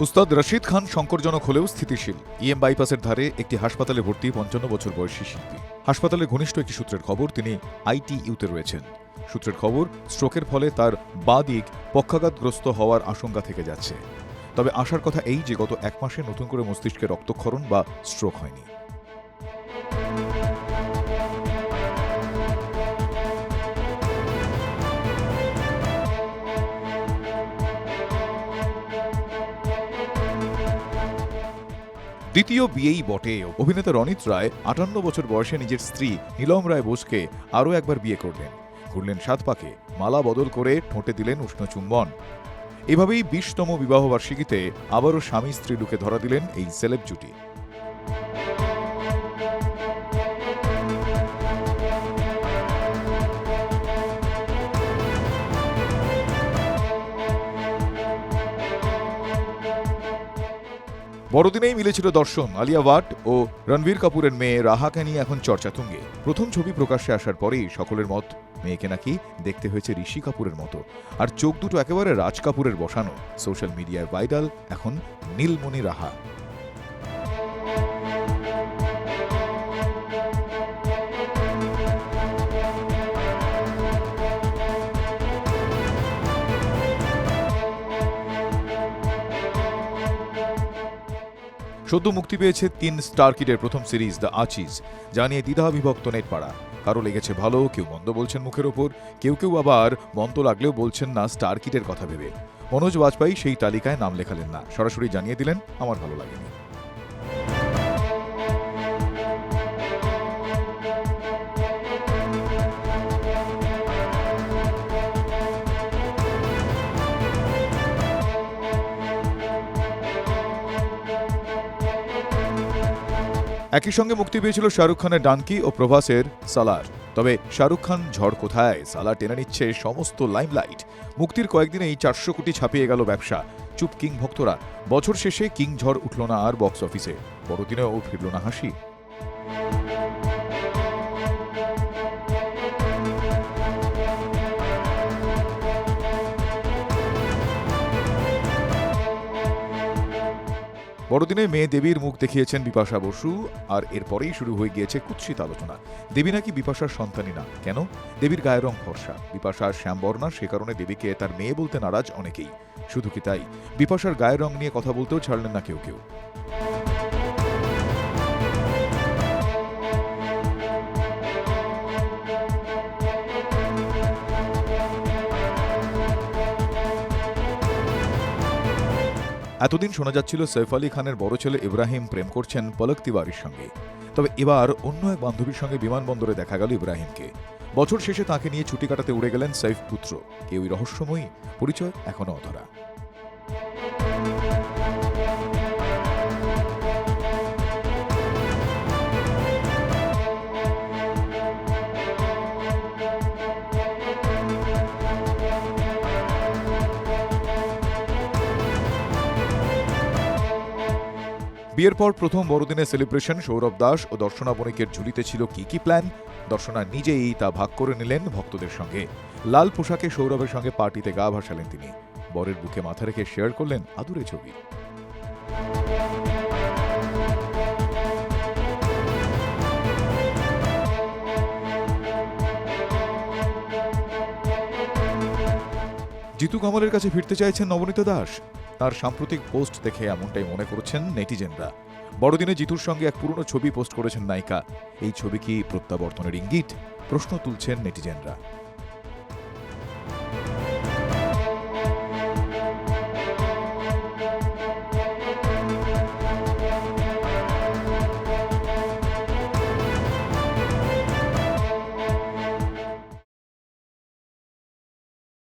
উস্তাদ রশিদ খান সংকটজনক হলেও স্থিতিশীল। ইএম বাইপাসের ধারে একটি হাসপাতালে ভর্তি পঞ্চান্ন বছর বয়সী শিল্পী। হাসপাতালে ঘনিষ্ঠ একটি সূত্রের খবর, তিনি আইটিইউতে রয়েছেন। সূত্রের খবর স্ট্রোকের ফলে তার বা দিক পক্ষাঘাতগ্রস্ত হওয়ার আশঙ্কা থেকে যাচ্ছে। তবে আশার কথা এই যে গত এক মাসে নতুন করে মস্তিষ্কে রক্তক্ষরণ বা স্ট্রোক হয়নি। দ্বিতীয় বিয়েই বটে। অভিনেতা রনিত রায়, আটান্ন বছর বয়সে নিজের স্ত্রী নীলম রায় বোসকে আরও একবার বিয়ে করলেন। ঘুরলেন সাত পাকে, মালা বদল করে ঠোঁটে দিলেন উষ্ণ চুম্বন। এভাবেই বিশতম বিবাহবার্ষিকীতে আবারও স্বামী স্ত্রী লুকে ধরা দিলেন এই সেলেব জুটি বড়দিনেই মিলেছিল দর্শন, আলিয়া ভাট ও রণবীর কাপুরের মেয়ে রাহাকে নিয়ে এখন চর্চা তুঙ্গে প্রথম ছবি প্রকাশ্যে আসার পরেই সকলের মত, মেয়েকে নাকি দেখতে হয়েছে ঋষি কাপুরের মতো। আর চোখ দুটো একেবারে রাজ কাপুরের বসানো। সোশ্যাল মিডিয়ায় ভাইরাল এখন নীলমণি রাহা। সদ্য মুক্তি পেয়েছে তিন স্টার কিডের প্রথম সিরিজ দ্য আচিজ যা নিয়ে দ্বিধাবিভক্ত নেটপাড়া। কারও লেগেছে ভালো, কেউ মন্দ বলছেন মুখের ওপর, কেউ কেউ আবার মন্ত লাগলেও বলছেন না স্টার কিডের কথা ভেবে। মনোজ বাজপেয়ী সেই তালিকায় নাম লেখালেন না। সরাসরি জানিয়ে দিলেন, আমার ভালো লাগেনি। একই সঙ্গে মুক্তি পেয়েছিল শাহরুখ খানের ডানকি ও প্রভাসের সালার। তবে শাহরুখ খান ঝড় কোথায়? সালা টেনে নিচ্ছে সমস্ত লাইমলাইট। মুক্তির কয়েকদিনেই চারশো কোটি ছাপিয়ে গেল ব্যবসা। চুপ কিং ভক্তরা বছর শেষে কিং ঝড় উঠল না আর বক্স অফিসে। বড়দিনেও ফিরল না হাসি। বড়দিনে মেয়ে দেবীর মুখ দেখিয়েছেন বিপাশা বসু, আর এরপরেই শুরু হয়ে গিয়েছে কুৎসিত আলোচনা। দেবী নাকি বিপাশার সন্তানই না? কেন? দেবীর গায়ের রং ফর্সা। বিপাশার শ্যামবর্ণা সে কারণে দেবীকে তার মেয়ে বলতে নারাজ অনেকেই। শুধু কি তাই? বিপাশার গায়ের রং নিয়ে কথা বলতেও ছাড়লেন না কেউ কেউ। এতদিন শোনা যাচ্ছিল, সৈফ আলী খানের বড় ছেলে ইব্রাহিম প্রেম করছেন পলক তিওয়ারির সঙ্গে। তবে এবার অন্য এক বান্ধবীর সঙ্গে বিমানবন্দরে দেখা গেল ইব্রাহিমকে। বছর শেষে তাকে নিয়ে ছুটি কাটাতে উড়ে গেলেন সৈফ পুত্র। কেউই রহস্যময়ী, পরিচয় এখনও অধরা। বিয়ের পর প্রথম বড়দিনে সেলিব্রেশন সৌরভ দাস ও দর্শনা বণিকের ঝুলিতে ছিল কি কি প্ল্যান দর্শনা নিজেই তা ভাগ করে নিলেন ভক্তদের সঙ্গে। লাল পোশাকে সৌরভের সঙ্গে পার্টিতে গা ভাসালেন তিনি। বরের বুকে মাথা রেখে শেয়ার করলেন আদুরে ছবি। জিতু কামালের কাছে ফিরতে চাইছেন নবনীতা দাস। তার সাম্প্রতিক পোস্ট দেখে এমনটাই মনে করছেন নেটিজেনরা। বড়দিনে জিতুর সঙ্গে এক পুরনো ছবি পোস্ট করেছেন নায়িকা। এই ছবি কি প্রত্যাবর্তনের ইঙ্গিত? প্রশ্ন তুলছেন নেটিজেনরা।